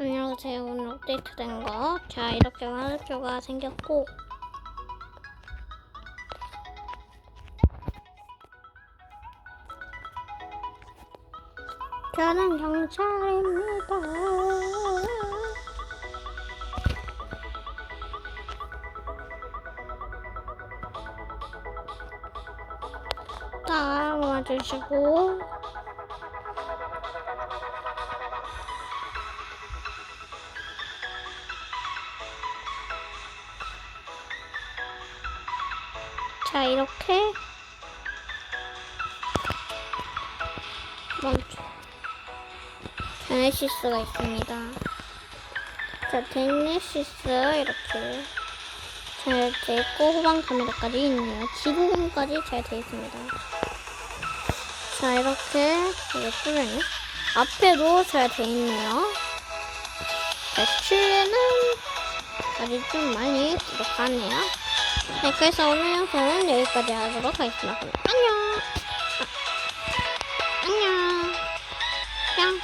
안녕하세요. 오늘 업데이트된 거. 자, 이렇게 화살표가 생겼고. 저는 경찰입니다. 따라와주시고. 자, 이렇게 멈춰. 제네시스가 있습니다. 자, 제네시스 이렇게 잘 돼 있고 후방 카메라까지 있네요. 지구공까지 잘 돼 있습니다. 자, 이렇게 이게 뚫리네. 앞에도 잘 돼 있네요. 자, 실내는 아직 좀 많이 부족하네요. 백회에서 오늘 영상은 여기까지 하도록 하겠습니 다. 안 녕! 아, 안 녕! 뿅!